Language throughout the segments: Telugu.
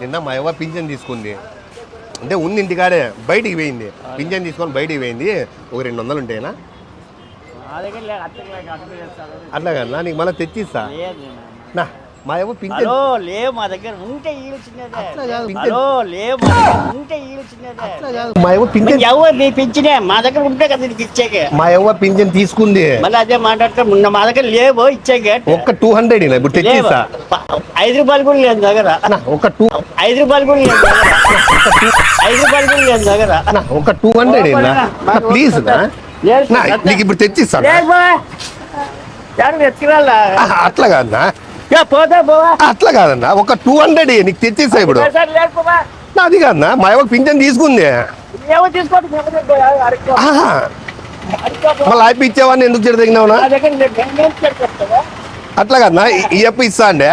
నిన్న మా అవ్వ పింఛన్ తీసుకుంది. అంటే ఉంది ఇంటికాడే బయటికి పోయింది. పింఛన్ తీసుకొని బయటికి పోయింది. ఒక రెండు వందలు ఉంటాయినా అట్లా కదా నీకు మళ్ళీ తెచ్చిస్తా? నా? మా పింఛన్ హలో లేవు మా దగ్గర ఉంటే ఈలు చిన్నదే. అట్లా కాదు, పింఛన్. హలో లేవు మా దగ్గర ఉంటే మా అవ్వ పింఛన్ ఎవరు మా దగ్గర ఉంటే కదా నీకు ఇచ్చేకే. మా అవ్వ పింఛన్ తీసుకుంది. మళ్ళీ అదే మాట్లాడితే. మొన్న మా దగ్గర లేవు ఇచ్చేకే. ఒక్క టూ హండ్రెడ్ ఇప్పుడు తెచ్చిస్తా ఐదు రూపాయలు కూడా లేదు దగ్గర. ఒక టూ ఐదు రూపాయలు కూడా లేదు ఐదు రూపాయలు కూడా లేదు దగ్గర. ఒక టూ హండ్రెడ్ ప్లీజ్ నీకు ఇప్పుడు తెచ్చిస్తా లేదు బా. ఎవరు ఎత్తుకురాలా అట్లా పోవా అట్లా కాదన్నా ఒక టూ హండ్రెడ్ నీకు తెచ్చిస్తా ఇప్పుడు. అది కాదన్నా మా అవ్వ పింఛన్ తీసుకుంది. మళ్ళీ అయిపోయి ఇచ్చేవాడిని ఎందుకు చెడదగినావునా? అట్లా కాదన్నా అప్పు ఇస్తా అండి.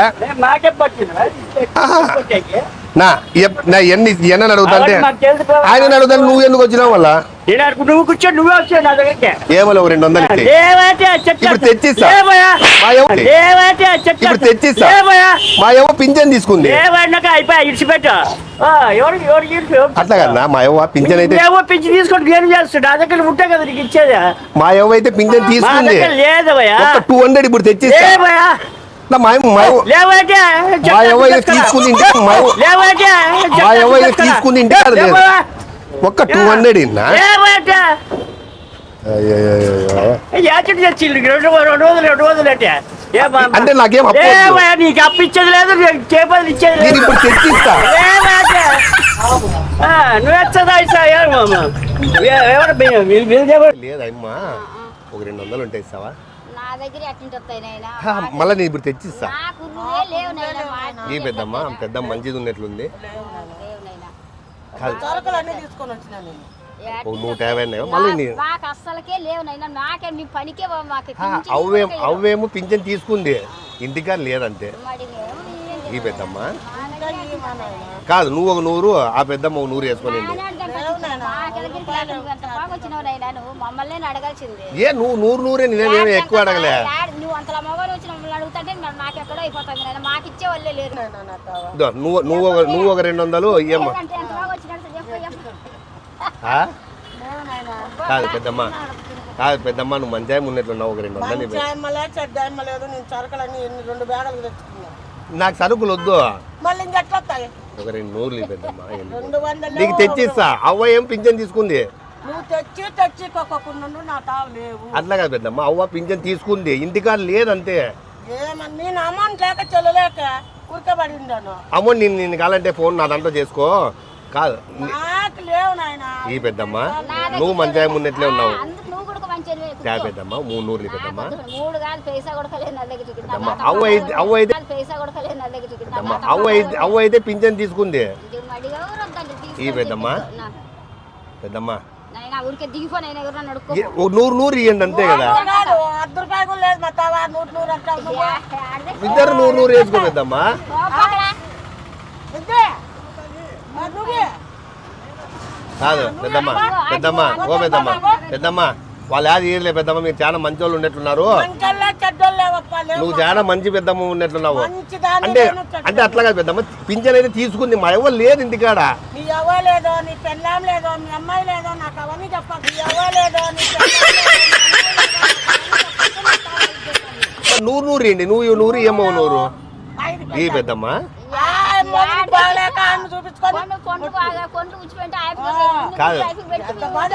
నా ఎన్ని ఎన్న అడుగుతా అంటే. ఆయన అడుగుతాను నువ్వు ఎందుకు వచ్చినావు వల్ల నేను నువ్వు కూర్చో నువ్వే వచ్చావు నా దగ్గరికి. ఏమో రెండు వందలు ఇప్పుడు తెచ్చిస్తా. లేవయ్యా. మా ఎవ- లేవైతే చెట్టు ఇప్పుడు తెచ్చిస్తా. లేవయ్యా. మా అవ్వ పింఛన్ తీసుకుంది. లేవన్నాక అయిపోయా ఇడిచిపెట్టు. అట్లా మా పింఛన్ అయితే ఏవో తీసుకొని ఏం చేస్తాడు నా దగ్గర ఉంటే కదా నీకు ఇచ్చేది. మా అవ్వ అయితే పింఛన్ తీసుకుంది. టూ హండ్రెడ్ ఇప్పుడు తెచ్చిస్తా. తీసుకుంది. ఒక్క టూ హండ్రెడ్ ఇన్నా? అంటే. ఏ బామ్మ? అంటే నాకేం నీకు అప్పు ఇచ్చేది లేదు చేపలు ఇచ్చేది లేదు. ఇప్పుడు తెచ్చిస్తా. నువ్వు లేదమ్మా. ఒక రెండు వందలు ఉంటాయి ఇస్తావా? మళ్ళా నేను ఇప్పుడు తెచ్చిస్తా. నాకు నువ్వే లేవు నాయనా మా ఈ పెద్దమ్మ? పెద్ద మంచిది ఉన్నట్లుంది. సరుకులు అన్నీ తీసుకొని వచ్చినా నేను. ఒక నూట యాభై ఉన్నాయో మళ్ళీ నీ మాకు అస్సలకే లేవు నాయనా. నాకే నీ పనికే మాకు పింఛన్ అవ్వే కూడా అవ్వేమో పింఛన్ తీసుకుంది. ఇంటికాడ లేదంతే మరి మేము ఏం ఈ పెద్దమ్మ నాయన కాదు నువ్వు ఒక నూరు ఆ పెద్దమ్మ ఒక నూరు నువ్వు మమ్మల్ని అడగాల్సింది. ఏ నువ్వు నూరు నూరే నేనేమి ఎక్కువ అడగలే? యాడ్ నువ్వు అంతలా మగవారు వచ్చి మమ్మల్ని అడుగుతుంటే మరి నాకు ఎక్కడో అయిపోతుంది నాయనా. మాకు ఇచ్చే వాళ్ళే లేరు. ఇదో నువ్వు నువ్వు ఒక నువ్వు ఒక రెండు వందలు ఏమ్మా అంటే ఎంత బాగా వచ్చినాడు సార్? చెప్పు చెప్పు. ఆ? లేవు నాయన. కాదు పెద్దమ్మ. కాదు పెద్దమ్మ నువ్వు మంచిగా ఉన్నట్లున్నావు ఒక రెండు వందలు మంచి ఆయమ్మ లేదు, చెడ్డ ఆయమ్మ లేదు నేను సరుకులన్నీ ఎన్ని రెండు బ్యాగులు తెచ్చుకున్నా. నాకు సరుకులు వద్దు. మళ్ళీ ఇంకెట్లా వస్తాయి? ఒక రెండు నూరులు పెద్దమ్మ? రెండు వందలు నీకు తెచ్చిస్తా. అవ్వ ఏం పింఛన్ తీసుకుంది? నువ్వు తెచ్చి తెచ్చి ఒక్కొక్క నా తావు లేవు. అట్లా కాదు పెద్దమ్మ అవ్వ పింఛన్ తీసుకుంది ఇంటికాడ లేదంతే. ఏమన్నా నేను అమౌంట్ లేక చెల్లలేక ఉరకబడి ఉన్నాను అమ్మ నేను నేను కావాలంటే ఫోన్ నా దాంట్లో చేసుకో. కాదు నాకు లేవు నాయన. ఈ పెద్దమ్మ నువ్వు మంచిగా ఉన్నట్లే ఉన్నావు. అందుకు నువ్వు కూడా మంచిగా చా పెద్దమ్మ మూడు నూరులు ఈ పెద్దమ్మ మూడు కాదు పైసా కూడా లేదు నా దగ్గర పెద్దమ్మ అవ్వ అయితే అవ్వ అయితే పైసా కూడా లేదు నా దగ్గర పెద్దమ్మ అవ్వ అయితే అవ్వ అయితే పింఛన్ తీసుకుంది. ఈ పెద్దమ్మ? పెద్దమ్మ ఊరికే అడుక్కో ఓ నూరు నూరు ఇవ్వండి అంతే కదా? అర్ధ రూపాయలు కూడా లేదు మా తావా నూరు నూరు అంటావు ఇద్దరు నూరు నూరు వేసుకో పెద్దమ్మ ఇదే మరి నువ్వే. కాదు పెద్దమ్మ పెద్దమ్మ ఓ పెద్దమ్మ పెద్దమ్మ. వాళ్ళు యాది ఏర్లే పెద్దమ్మ మీరు చాలా మంచి వాళ్ళు ఉన్నట్లున్నారు నువ్వు చాలా మంచి పెద్దమ్మ ఉన్నట్లున్నావు అంటే అంటే అట్లా కాదు పెద్దమ్మ పింఛన్ అయితే తీసుకుంది మా ఎవరు లేదు ఇంటికాడ. నీ లేదో నీ పెళ్ళాం లేదో మీ అమ్మాయి లేదో నాకు అవన్నీ లేదో నూరు నూరు ఏంటి నువ్వు నూరు ఏమో నూరు. ఈ పెద్దమ్మ. బాగలేక ఆమె చూపించుకొని కాదు.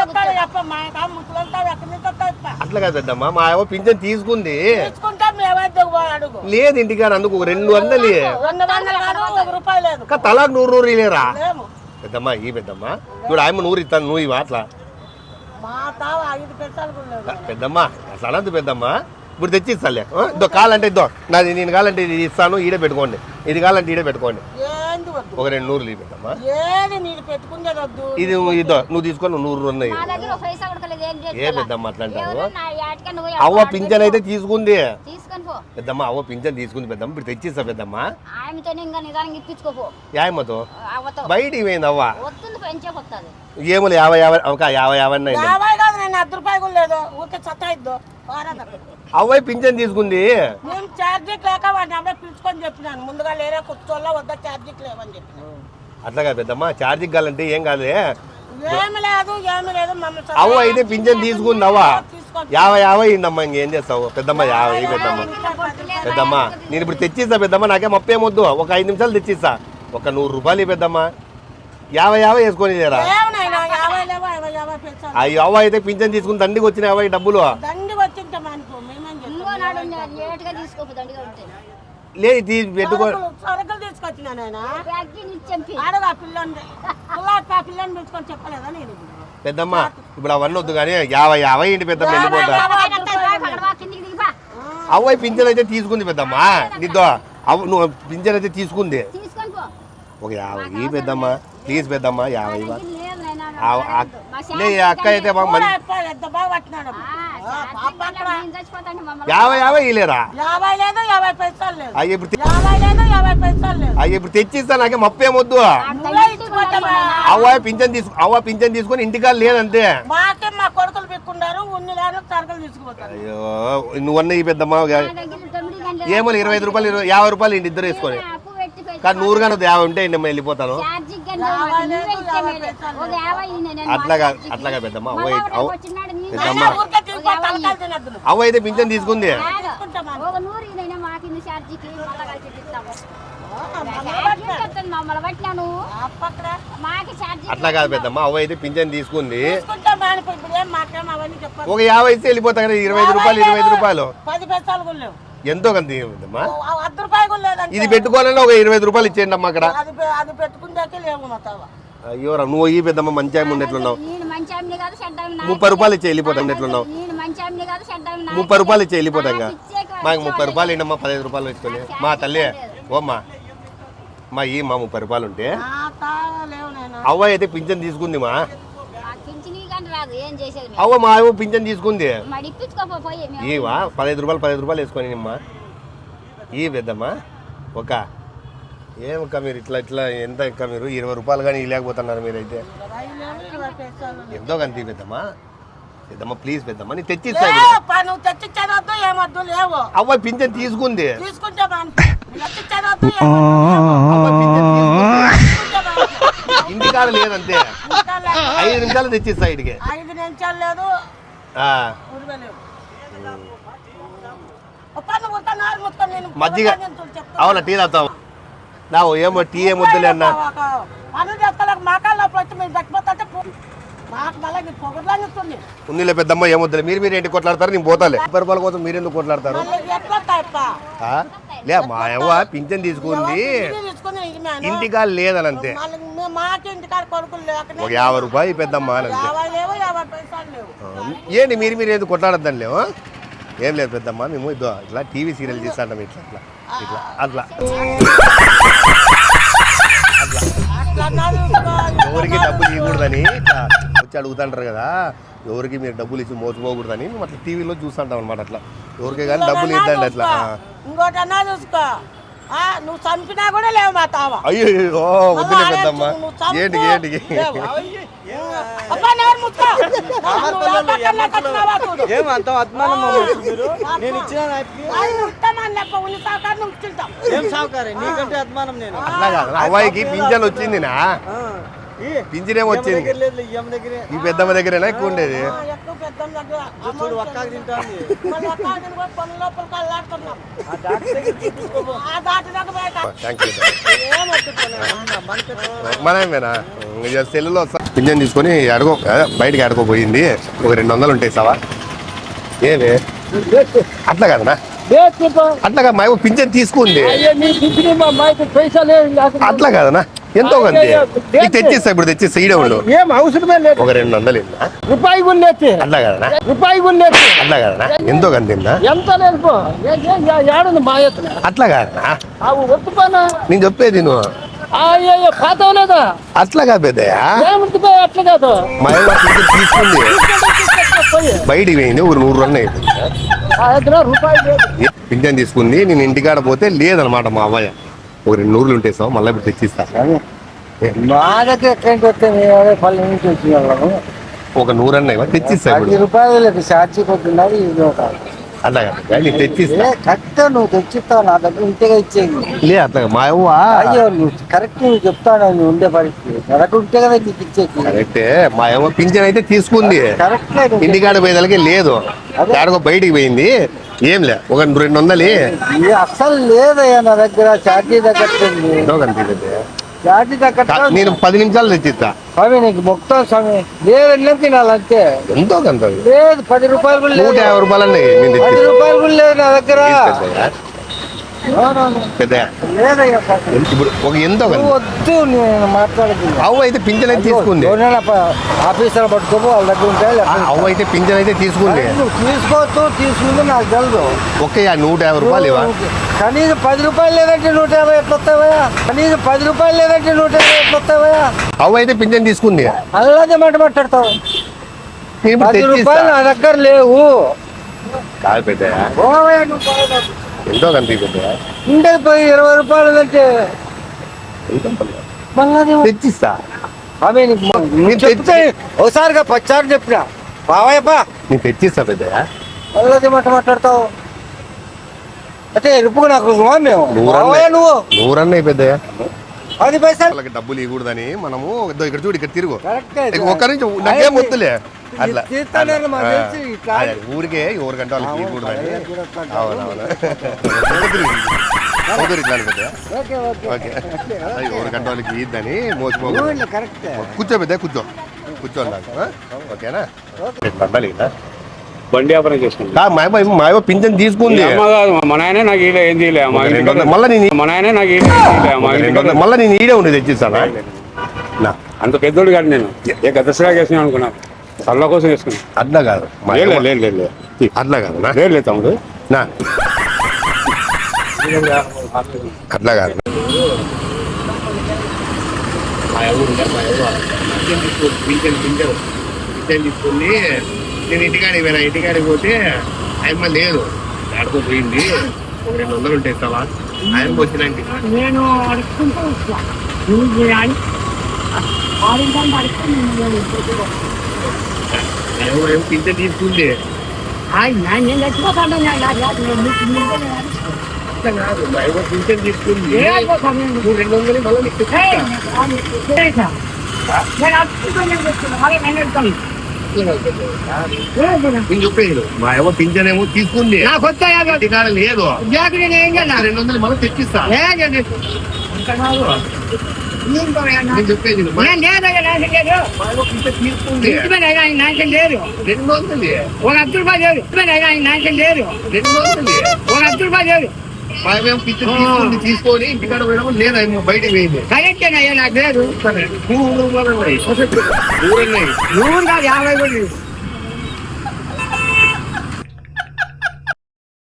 ఎంత చెప్ప మా కాడ ముసలంతా ఎక్కడి నుంచి. అట్లా కాదు పెద్దమ్మ మా ఏమో పింఛన్ తీసుకుంది. తీసుకుంటా మేమైతే అడుగు. లేదు ఇంటికాడ అందుకు ఒక రెండు వందలు రెండు వందలు కాదు ఒక రూపాయి లేదు. ఇంకా తలాకు నూరు నూరు లేరా లేము పెద్దమ్మ ఈ పెద్దమ్మ ఇప్పుడు ఆయమ్మ నూరు ఇస్తాను నువ్వు ఇవ్వ అట్లా. మా తావ ఐదు పెట్టాలు కూడా లేదు పెద్దమ్మ అట్లా అనద్దు పెద్దమ్మ. ఇప్పుడు తెచ్చిస్తాలే. ఆ? ఇద్దో కావాలంటే ఇద్దో నాది నేను కావాలంటే ఇది ఇస్తాను ఈడే పెట్టుకోండి. ఇది కావాలంటే ఈడే పెట్టుకోండి. ఏంది వద్దు? ఒక రెండు నీళ్ళు పెట్టుకునేది వద్దు? ఇది నువ్వు ఇద్దో నువ్వు తీసుకొని నూరు ఉన్నాయి. నా దగ్గర ఒక పైసా కూడా లేదు ఏం పెద్దమ్మ అట్లా నువ్వు అవ్వ పింఛన్ అయితే తీసుకుంది. పెద్దమ్మ అవ్వ పింఛన్ తీసుకుంది పెద్దమ్మ ఇప్పుడు తెచ్చిస్తా పెద్దమ్మ. యాయమ్మతో? బయటికి పోయింది అవ్వ. ఏమో యాభై యాభై ఒక యాభై యాభై అయింది కాదు అవ్వాయి పింఛన్ తీసుకుంది. నేను ఛార్జీకి లేక వాడిని అప్పుడే పిలుచుకొని చెప్పినాను. ముందుగా లేరే కూర్చోల్లో వద్ద లేవని చెప్పినాను. అట్లాగా పెద్దమ్మ ఛార్జింగ్ కావాలంటే ఏం కాదే ఏమి లేదు ఏమి లేదు మమ్మల్ని అవ్వ అయితే పింఛన్ తీసుకుంది అవ్వ యాభై యాభై ఇందమ్మా ఇంకేం చేస్తావు? పెద్దమ్మ యాభై పెద్దమ్మ. పెద్దమ్మ. నేను ఇప్పుడు తెచ్చిస్తా పెద్దమ్మ నాకే మప్పేం వద్దు. ఒక ఐదు నిమిషాలు తెచ్చిస్తా. ఒక నూరు రూపాయలు పెద్దమ్మ. యాభై యాభై వేసుకొని అయ్యి అవ్వ అయితే పింఛన్ తీసుకుని దండికి వచ్చిన యాభై డబ్బులు. లేదు తీసి పెట్టుకో. సరుకులు సరుకులు తీసుకొచ్చినా పిల్లని? చెప్పలేదా నేను పెద్దమ్మ ఇప్పుడు అవన్నీ వద్దు కానీ యాభై యాభై ఏంటి పెద్దమ్మ వెళ్ళిపోతా అవ్వ పింఛన్ అయితే తీసుకుంది పెద్దమ్మ నీతో అవ్వ నువ్వు పింఛన్ అయితే తీసుకుంది. తీసుకొని పో. ఒక యాభై ఈ పెద్దమ్మ ప్లీజ్ పెద్దమ్మ యాభై అక్క అయితే బాగా యాభై యాభై ఇలేరా యాభై లేదు యాభై పైసలు లేదు. అయ్యి ఇప్పుడు యాభై లేదు యాభై పైసలు లేదు. అయ్యి ఇప్పుడు తెచ్చిస్తా నాకే నువ్వే ఇచ్చిపోతావా అవ్వ పింఛన్ తీసుకు అవ్వ పింఛన్ తీసుకొని ఇంటికాడ లేదంతే మాకే మా కొడుకులు పెట్టుకున్నారు ఉన్ని తీసుకుపోతారు. అయ్యో నువ్వన్న ఈ పెద్దమ్మ ఏమో ఇరవై ఐదు రూపాయలు ఇరవై- యాభై రూపాయలు ఇంటి ఇద్దరు వేసుకొని. కానీ నూరు కానీ వద్దు, యాభై ఉంటే నేను వెళ్ళిపోతాను. అట్లాగా. అట్లాగా పెద్దమ్మ పెద్దమ్మ. అవ్వ అయితే పింఛన్ తీసుకుంది. అట్లా కాదు పెద్దమ్మ అవ్వ అయితే పింఛన్ తీసుకుంది. తీసుకుంటే మానిపోయి ఇప్పుడు ఏం మాకేం అవన్నీ చెప్పాలి ఒక యాభై ఇస్తే వెళ్ళిపోతా కదా ఇరవై ఐదు రూపాయలు ఇరవై ఐదు రూపాయలు. ఎంతో కంత ఇది పెట్టుకోవాలన్నా ఒక ఇరవై ఐదు రూపాయలు ఇచ్చేయండి అమ్మ అక్కడ అది పె- అది పెట్టుకుందాకే లేవు మా తావ అయ్యో రా, నువ్వు ఈ పెద్దమ్మ మంచి ఆమె నాకు ముప్పై రూపాయలు ఇచ్చి వెళ్ళిపోతాం ఎట్లున్నావు? ముప్పై రూపాయలు ఇచ్చి వెళ్ళిపోతాం మాకు ముప్పై రూపాయలు ఏంటమ్మా? పదహైదు రూపాయలు వేసుకొని మా తల్లి ఓమ్మా. మా ఈ మా ముప్పై రూపాయలు ఉంటే నా తావ లేవు నేను. అవ్వ అయితే పింఛన్ తీసుకుంది మా. అవ్వ మా అవ్వ పింఛన్ తీసుకుంది. ఈవా పదహైదు రూపాయలు పదహైదు రూపాయలు వేసుకొని అమ్మా ఈ పెద్దమ్మా ఒక ఏమక్క మీరు ఇట్లా ఇట్లా ఎంత ఇంకా మీరు? ఇరవై రూపాయలు కానీ లేకపోతున్నారు మీరైతే. ఎంతో కానీ పెద్దమ్మా. పెద్దమ్మ ప్లీజ్ పెద్దమ్మ నీ తెచ్చిస్తా నువ్వు తెచ్చిచ్చేదొద్దు ఏమొద్దు లేవు. అవ్వ పింఛన్ తీసుకుంది. తీసుకుంటే మాని. ఇంటికాడ లేదంతే. ఐదు నిమిషాలు తెచ్చిస్తా ఇటుకి. ఐదు నిమిషాలు లేదు. మజ్జిగ. అవునా టీ తాగుతావు? నా ఏమో టీ ఏం వద్దులే అన్న. ఉందిలే పెద్దమ్మ ఏం వద్దులే మీరు మీరు ఏంటి కొట్లాడతారు? నేను పోతాలే. ముప్పై రూపాయల కోసం మీరు ఎందుకు కొట్లాడతారు? లే మా అవ్వ పింఛన్ తీసుకుంది. ఇంటికాడ లేదని అంతే ఒక యాభై రూపాయలు పెద్దమ్మ ఏంటి మీరు మీరు ఎందుకు కొట్లాడద్దని లేవు? ఏం లేదు పెద్దమ్మ మేము ఇదో ఇట్లా టీవీ సీరియల్ తీస్తాం ఇట్లా ఇట్లా ఇట్లా అట్లా. ఇట్లా వచ్చి అడుగుతుంటారు కదా ఎవరికి మీరు డబ్బులు ఇచ్చి మోసపోకూడదని మేము అట్లా టీవీలో చూస్తుంటాం అనమాట అట్లా. ఎవరికి కానీ డబ్బులు ఇద్దండి అట్లా. ఆ. ఇంకోటి అన్నా చూసుకో. ఆ, నువ్వు చంపినా కూడా లేవు మా తావ. అయ్యో వద్దులే పెద్దమ్మ. ఏంటి ఏంటి? లేవు. అబ్బా, నోరు మూసుకో. నువ్వు లోపలికెళ్ళా కట్టినావా చూడు. ఏం అంత అద్మానం నేను ఇచ్చిన. ఏం సావుకారే? నీకంటే నేను. అవ్వాయికి పింఛన్ వచ్చిందినా? ఈయమ్మ వచ్చింది. దగ్గర లేదు ఈ పెద్దమ్మ దగ్గరేనా ఎక్కువ ఉండేది? మనమేనా? సెల్లులో పింఛన్ తీసుకొని అడుగు బయటికి ఆడుకోపోయింది ఒక రెండు వందలు ఉంటాయి సావా. ఏమి అట్లా కదనా? అట్లా కాదు మా పింఛన్ తీసుకుంది. అట్లా కాదనా? ఎంతో కంది నీకు తెచ్చిస్తా ఇప్పుడు తెచ్చిస్తా ఈడే ఉండు ఏం అవసరమే లేదు. ఒక రెండు వందలు ఇన్నా. రూపాయి గుండెత్తి అట్లా కదనా రూపాయి గుండెత్తి అట్లా కదనా ఎంతో కంది ఎంత లేదు ఏడుంది మా ఎత్తున? అట్లా కాదనా అవి ఒత్తుపానా నేను చెప్పేది నువ్వు. లేదా? అట్లా కాదు అట్లా కాదు. మా తీసుకుంది. బయటికి పోయింది ఒక నూరు రన్ అయిపోయింది. పింఛన్ తీసుకుంది నేను ఇంటికాడ పోతే లేదనమాట మా అవ్వయ్య. ఒక రెండు నూరులు ఉంటాయి సార్ మళ్ళీ ఇప్పుడు తెచ్చిస్తా. మా దగ్గర ఎక్కడికి వస్తే పల్లె నుంచి వచ్చిన వాళ్ళము ఒక నూరు అన్న తెచ్చిస్తా పది రూపాయలకి సాక్షి కొట్టున్నది ఇది ఒక తెచ్చిస్తా. కరెక్ట్ నువ్వు తెచ్చిస్తావు నా దగ్గర ఇచ్చేది లే మా అవ్వ. అయ్యో నువ్వు కరెక్ట్ నువ్వు చెప్తాను నువ్వు ఉండే పరిస్థితి. దగ్గర ఉంటే కదా నీకు ఇచ్చేది. కరెక్టే. మా అవ్వ పింఛన్ అయితే తీసుకుంది. కరెక్ట్ ఇంటికాడ పోయేదానికి లేదు. ఎక్కడికో బయటికి పోయింది. ఏం లే ఒక రెండు వందలు అస్సలు లేదయ్యా నా దగ్గర ఛార్జీ తగ్గట్టుంది నేను పది నిమిషాలు తెచ్చిస్తా. స్వామి నీకు స్వామి. ఎంతో కంత. లేదు పది రూపాయలు నూట యాభై రూపాయలు పది రూపాయలు కూడా లేదు నా దగ్గర. ఇప్పుడు ఒక ఎంతో వద్దు నేను మాట్లాడుతున్నా అవ్వ అయితే పింఛన్ అయితే తీసుకుంది. ఆఫీసర్ పట్టుకోపో వాళ్ళ దగ్గర ఉంటాయి అవ్వ అయితే పింఛన్ అయితే తీసుకుంది. తీసుకోవచ్చు తీసుకుంటే నాకు తెలదు. ఒకే ఆ నూట యాభై రూపాయలు ఇవా కనీసం పది రూపాయలు లేదంటే నూట యాభై ఎట్లా వస్తావయ్యా కనీసం పది రూపాయలు లేదంటే నూట యాభై ఎట్లా వస్తావయ్యా అవ్వ అయితే పింఛన్ తీసుకుంది. అలాగే మాట మాట్లాడతావు. పది రూపాయలు నా దగ్గర లేవు. కాదు. ఎంతో పోయి ఇరవై రూపాయలు అంటే తెచ్చిస్తా. నీకు చెప్తే ఒకసారిగా పచ్చారు చెప్పిన. బావయ్యప్పా నేను తెచ్చిస్తా పెద్దయ్యా. మళ్ళీ మాట మాట్లాడతావు. అంటే నాకు మేము? నువ్వు నూరన్నయ్య పెద్దయ్యా పది పైసలు. వాళ్ళకి డబ్బులు ఇవ్వకూడదని మనము ఇక్కడ చూడు ఇక్కడ తిరుగు. ఒక్క నుంచి నాకేం వద్దులే. అట్లా. ఊరికే ఎవరికంటే వాళ్ళకి ఇవ్వకూడదని. అవునవును ఓకే ఎవరికంటే వాళ్ళకి ఇద్దని మోసపోకూడదు కూర్చో పెద్ద కూర్చో. కూర్చో అన్నాక ఆ? ఓకేనా? పండాలి కదా బండి వ్యాపారం చేసుకుంటా. కా, మా అమ్మ మా అమ్మ పింఛన్ తీసుకుంది. అమ్మ కాదు మా నాయనే నాకు ఇలా ఏం చేయలే మా మళ్ళా నేను మా నాయనే నాకు ఇలా ఏం చేయలే మా మళ్ళా నేను ఈడే ఉండి తెచ్చిస్తానా? నా. అంత పెద్దోడు కాదు నేను. ఏ గద్దసగా వేసిన అనుకున్నాను చల్ల కోసం వేసుకున్నా అట్లా కాదు. మా లేదు అమ్మ- లేదు లేదు లేదు. అట్లా కాదు నా. లేదు లేదు తమ్ముడు. నా. అట్లా కాదు. తీసుకుంది నేను ఇంటికాడికి పోయినా ఇంటికాడికి పోతే ఆయమ్మ లేదు. ఆడుకో పోయింది. ఒక రెండు వందలు ఉంటాయి ఇస్తావా ఆయమ్మ వచ్చినాక. నేను తీసుకుంది కాదు. పింఛన్ తీసుకుంది నువ్వు రెండు వందలు మళ్ళీ. నేను చెప్పేది మా అమ్మ పింఛన్ ఏమో తీసుకుంది. నాకు వస్తా లేదు. రెండు వందలు మళ్ళీ తెచ్చిస్తా. నేను చెప్పేది తీసుకుంది. రెండు వందలు. ఒక అర్ధ రూపాయలు లేదు. ఆయన రెండు వందలు. ఒక అర్ధ రూపాయలు లేదు. మా అమ్మ పింఛన్ తీసుకుంది తీసుకొని ఇంటికాడ పోయినా లేదా ఏమో బయటికి పోయింది కరెక్టేనయ్యా నాకు లేదు దూరం. దూరం కాదు యాభై కూడా.